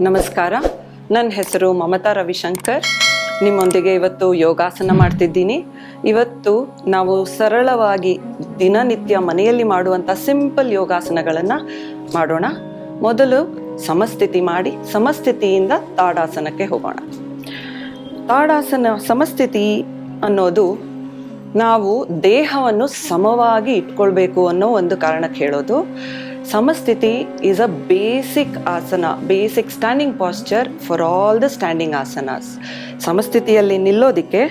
ನಮಸ್ಕಾರ. ನನ್ನ ಹೆಸರು ಮಮತಾ ರವಿಶಂಕರ್. ನಿಮ್ಮೊಂದಿಗೆ ಇವತ್ತು ಯೋಗಾಸನ ಮಾಡ್ತಿದ್ದೀನಿ. ಇವತ್ತು ನಾವು ಸರಳವಾಗಿ ದಿನನಿತ್ಯ ಮನೆಯಲ್ಲಿ ಮಾಡುವಂಥ ಸಿಂಪಲ್ ಯೋಗಾಸನಗಳನ್ನು ಮಾಡೋಣ. ಮೊದಲು ಸಮಸ್ಥಿತಿ ಮಾಡಿ ಸಮಸ್ಥಿತಿಯಿಂದ ತಾಡಾಸನಕ್ಕೆ ಹೋಗೋಣ. ತಾಡಾಸನ ಸಮಸ್ಥಿತಿ ಅನ್ನೋದು ನಾವು ದೇಹವನ್ನು ಸಮವಾಗಿ ಇಟ್ಕೊಳ್ಬೇಕು ಅನ್ನೋ ಒಂದು ಕಾರಣಕ್ಕೆ ಹೇಳೋದು. Samasthiti is a basic asana basic standing posture for all the standing asanas ಸಮಸ್ಥಿತಿಯಲ್ಲಿ ನಿಲ್ಲೋದಕ್ಕೆ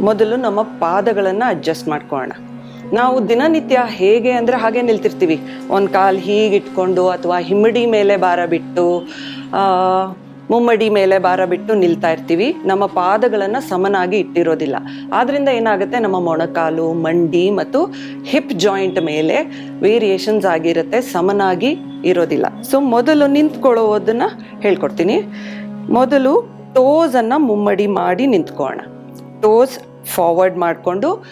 ಮೊದಲು ನಮ್ಮ ಪಾದಗಳನ್ನು ಅಡ್ಜಸ್ಟ್ ಮಾಡ್ಕೊಳ್ಳೋಣ. ನಾವು ದಿನನಿತ್ಯ ಹೇಗೆ ಅಂದರೆ ಹಾಗೆ ನಿಲ್ತಿರ್ತೀವಿ. ಒಂದು ಕಾಲು ಹೀಗಿಟ್ಕೊಂಡು ಅಥವಾ ಹಿಮ್ಮಡಿ ಮೇಲೆ ಭಾರ ಬಿಟ್ಟು ಮುಮ್ಮಡಿ ಮೇಲೆ ಭಾರ ಬಿಟ್ಟು ನಿಲ್ತಾ ಇರ್ತೀವಿ. ನಮ್ಮ ಪಾದಗಳನ್ನು ಸಮನಾಗಿ ಇಟ್ಟಿರೋದಿಲ್ಲ. ಆದ್ರಿಂದ ಏನಾಗುತ್ತೆ? ನಮ್ಮ ಮೊಣಕಾಲು, ಮಂಡಿ ಮತ್ತು ಹಿಪ್ ಜಾಯಿಂಟ್ ಮೇಲೆ ವೇರಿಯೇಷನ್ಸ್ ಆಗಿರುತ್ತೆ. ಸಮನಾಗಿ ಇರೋದಿಲ್ಲ. ಸೊ ಮೊದಲು ನಿಂತ್ಕೊಳ್ಳೋದನ್ನ ಹೇಳ್ಕೊಡ್ತೀನಿ. ಮೊದಲು ಟೋಸನ್ನು ಮುಮ್ಮಡಿ ಮಾಡಿ ನಿಂತ್ಕೊಳ್ಳೋಣ. ಟೋಸ್ ಫಾರ್ವರ್ಡ್ ಮಾಡಿಕೊಂಡು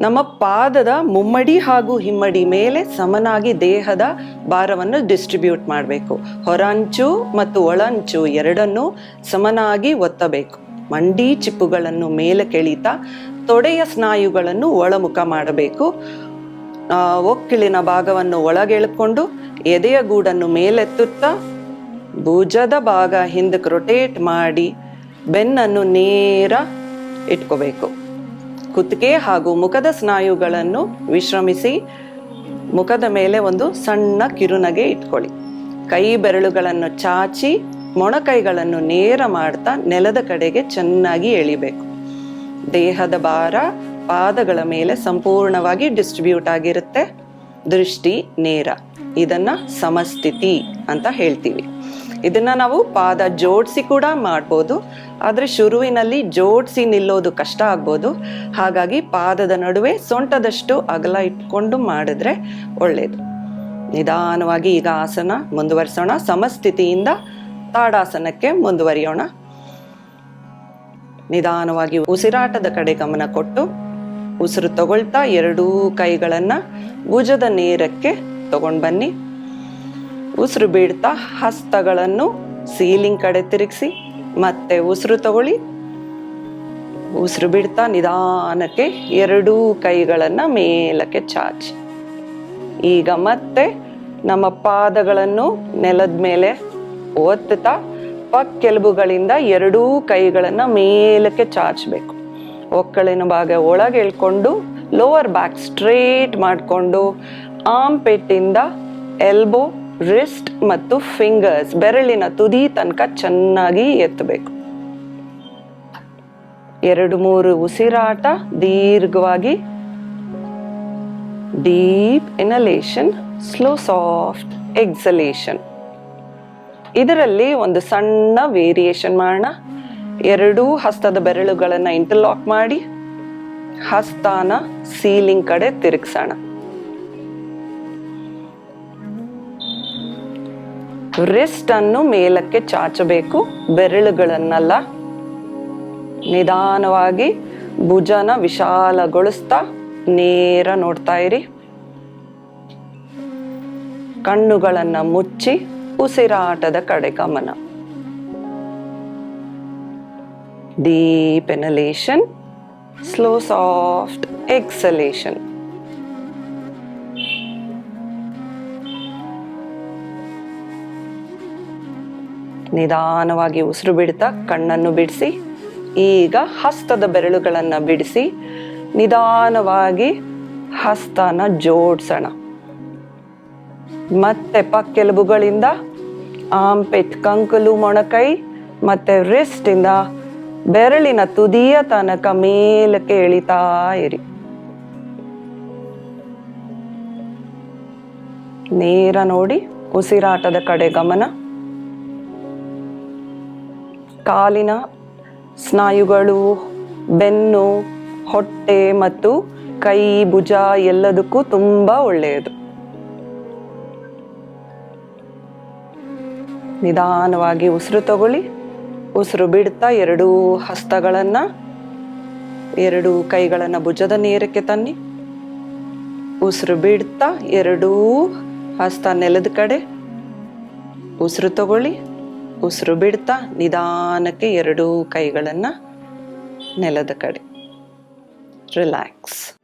ನಮ್ಮ ಪಾದದ ಮುಮ್ಮಡಿ ಹಾಗೂ ಹಿಮ್ಮಡಿ ಮೇಲೆ ಸಮನಾಗಿ ದೇಹದ ಭಾರವನ್ನು ಡಿಸ್ಟ್ರಿಬ್ಯೂಟ್ ಮಾಡಬೇಕು. ಹೊರಂಚು ಮತ್ತು ಒಳಂಚು ಎರಡನ್ನೂ ಸಮನಾಗಿ ಒತ್ತಬೇಕು. ಮಂಡಿ ಚಿಪ್ಪುಗಳನ್ನು ಮೇಲೆ ಕೆಳಿತಾ ತೊಡೆಯ ಸ್ನಾಯುಗಳನ್ನು ಒಳಮುಖ ಮಾಡಬೇಕು. ಒಕ್ಕಿಳಿನ ಭಾಗವನ್ನು ಒಳಗೆಳ್ಕೊಂಡು ಎದೆಯ ಗೂಡನ್ನು ಮೇಲೆತ್ತುತ್ತಾ ಭುಜದ ಭಾಗ ಹಿಂದಕ್ಕೆ ರೊಟೇಟ್ ಮಾಡಿ ಬೆನ್ನನ್ನು ನೇರ ಇಟ್ಕೋಬೇಕು. ಕುತ್ತಿಗೆ ಹಾಗೂ ಮುಖದ ಸ್ನಾಯುಗಳನ್ನು ವಿಶ್ರಮಿಸಿ ಮುಖದ ಮೇಲೆ ಒಂದು ಸಣ್ಣ ಕಿರುನಗೆ ಇಟ್ಕೊಳ್ಳಿ. ಕೈ ಬೆರಳುಗಳನ್ನು ಚಾಚಿ ಮೊಣಕೈಗಳನ್ನು ನೇರ ಮಾಡ್ತಾ ನೆಲದ ಕಡೆಗೆ ಚೆನ್ನಾಗಿ ಎಳಿಬೇಕು. ದೇಹದ ಭಾರ ಪಾದಗಳ ಮೇಲೆ ಸಂಪೂರ್ಣವಾಗಿ ಡಿಸ್ಟ್ರಿಬ್ಯೂಟ್ ಆಗಿರುತ್ತೆ. ದೃಷ್ಟಿ ನೇರ. ಇದನ್ನ ಸಮಸ್ಥಿತಿ ಅಂತ ಹೇಳ್ತೀವಿ. ಇದನ್ನ ನಾವು ಪಾದ ಜೋಡಿಸಿ ಕೂಡ ಮಾಡ್ಬೋದು. ಆದರೆ ಶುರುವಿನಲ್ಲಿ ಜೋಡಿಸಿ ನಿಲ್ಲೋದು ಕಷ್ಟ ಆಗ್ಬೋದು. ಹಾಗಾಗಿ ಪಾದದ ನಡುವೆ ಸೊಂಟದಷ್ಟು ಅಗಲ ಇಟ್ಕೊಂಡು ಮಾಡಿದ್ರೆ ಒಳ್ಳೆಯದು ನಿಧಾನವಾಗಿ ಈಗ ಆಸನ ಮುಂದುವರಿಸೋಣ. ಸಮಸ್ಥಿತಿಯಿಂದ ತಾಡಾಸನಕ್ಕೆ ಮುಂದುವರಿಯೋಣ. ನಿಧಾನವಾಗಿ ಉಸಿರಾಟದ ಕಡೆ ಗಮನ ಕೊಟ್ಟು ಉಸಿರು ತಗೊಳ್ತಾ ಎರಡೂ ಕೈಗಳನ್ನ ಭುಜದ ನೇರಕ್ಕೆ ತಗೊಂಡು ಬನ್ನಿ. ಉಸಿರು ಬಿಡ್ತಾ ಹಸ್ತಗಳನ್ನು ಸೀಲಿಂಗ್ ಕಡೆ ತಿರುಗಿಸಿ, ಮತ್ತೆ ಉಸಿರು ತಗೊಳ್ಳಿ. ಉಸಿರು ಬಿಡ್ತಾ ನಿಧಾನಕ್ಕೆ ಎರಡೂ ಕೈಗಳನ್ನ ಮೇಲಕ್ಕೆ ಚಾಚಿ. ಈಗ ಮತ್ತೆ ನಮ್ಮ ಪಾದಗಳನ್ನು ನೆಲದ ಮೇಲೆ ಒತ್ತುತ್ತಾ, ಪಕ್ಕೆಲುಬುಗಳಿಂದ ಎರಡೂ ಕೈಗಳನ್ನು ಮೇಲಕ್ಕೆ ಚಾಚಬೇಕು. ಒಕ್ಕಳಿನ ಭಾಗ ಒಳಗೆ ಎಳ್ಕೊಂಡು ಲೋವರ್ ಬ್ಯಾಕ್ ಸ್ಟ್ರೇಟ್ ಮಾಡಿಕೊಂಡು ಆಮ್ ಪೆಟ್ಟಿಂದ ಎಲ್ಬೋ ರಿಸ್ಟ್ ಮತ್ತು ಫಿಂಗರ್ಸ್ ಬೆರಳಿನ ತುದಿ ತನಕ ಚೆನ್ನಾಗಿ ಎತ್ತಬೇಕು. ಎರಡು ಮೂರು ಉಸಿರಾಟ, ದೀರ್ಘವಾಗಿ deep inhalation slow soft exhalation ಇದರಲ್ಲಿ ಒಂದು ಸಣ್ಣ ವೇರಿಯೇಷನ್ ಮಾಡೋಣ. ಎರಡೂ ಹಸ್ತದ ಬೆರಳುಗಳನ್ನು ಇಂಟರ್ಲಾಕ್ ಮಾಡಿ, ಹಸ್ತಾನ ಸೀಲಿಂಗ್ ಕಡೆ ತಿರುಗಿಸೋಣ. ರಿಸ್ಟ್ ಅನ್ನು ಮೇಲಕ್ಕೆ ಚಾಚಬೇಕು, ಬೆರಳುಗಳನ್ನೆಲ್ಲ ನಿಧಾನವಾಗಿ ಭುಜನ ವಿಶಾಲಗೊಳಿಸ್ತಾ ನೇರ ನೋಡ್ತಾ ಇರಿ. ಕಣ್ಣುಗಳನ್ನ ಮುಚ್ಚಿ ಉಸಿರಾಟದ ಕಡೆ ಗಮನ. Deep inhalation slow soft exhalation. ನಿಧಾನವಾಗಿ ಉಸಿರು ಬಿಡ್ತಾ ಕಣ್ಣನ್ನು ಬಿಡಿಸಿ, ಈಗ ಹಸ್ತದ ಬೆರಳುಗಳನ್ನು ಬಿಡಿಸಿ ನಿಧಾನವಾಗಿ ಹಸ್ತನ ಜೋಡಿಸೋಣ. ಮತ್ತೆ ಪಕ್ಕೆಲುಬುಗಳಿಂದ ಆಂಪೆಟ್ ಕಂಕಲು ಮೊಣಕೈ, ಮತ್ತೆ ರಿಸ್ಟಿಂದ ಬೆರಳಿನ ತುದಿಯ ತನಕ ಮೇಲಕ್ಕೆ ಎಳಿತಾ ಇರಿ. ನೇರ ನೋಡಿ ಉಸಿರಾಟದ ಕಡೆ ಗಮನ. ಕಾಲಿನ ಸ್ನಾಯುಗಳು, ಬೆನ್ನು, ಹೊಟ್ಟೆ ಮತ್ತು ಕೈ, ಭುಜ ಎಲ್ಲದಕ್ಕೂ ತುಂಬಾ ಒಳ್ಳೆಯದು. ನಿಧಾನವಾಗಿ ಉಸಿರು ತಗೊಳ್ಳಿ. ಉಸಿರು ಬಿಡ್ತಾ ಎರಡೂ ಹಸ್ತಗಳನ್ನ, ಎರಡು ಕೈಗಳನ್ನು ಭುಜದ ನೇರಕ್ಕೆ ತನ್ನಿ. ಉಸಿರು ಬಿಡ್ತಾ ಎರಡೂ ಹಸ್ತ ನೆಲದ ಕಡೆ. ಉಸಿರು ತಗೊಳ್ಳಿ. ಉಸಿರು ಬಿಡ್ತಾ ನಿಧಾನಕ್ಕೆ ಎರಡೂ ಕೈಗಳನ್ನು ನೆಲದ ಕಡೆ. ರಿಲ್ಯಾಕ್ಸ್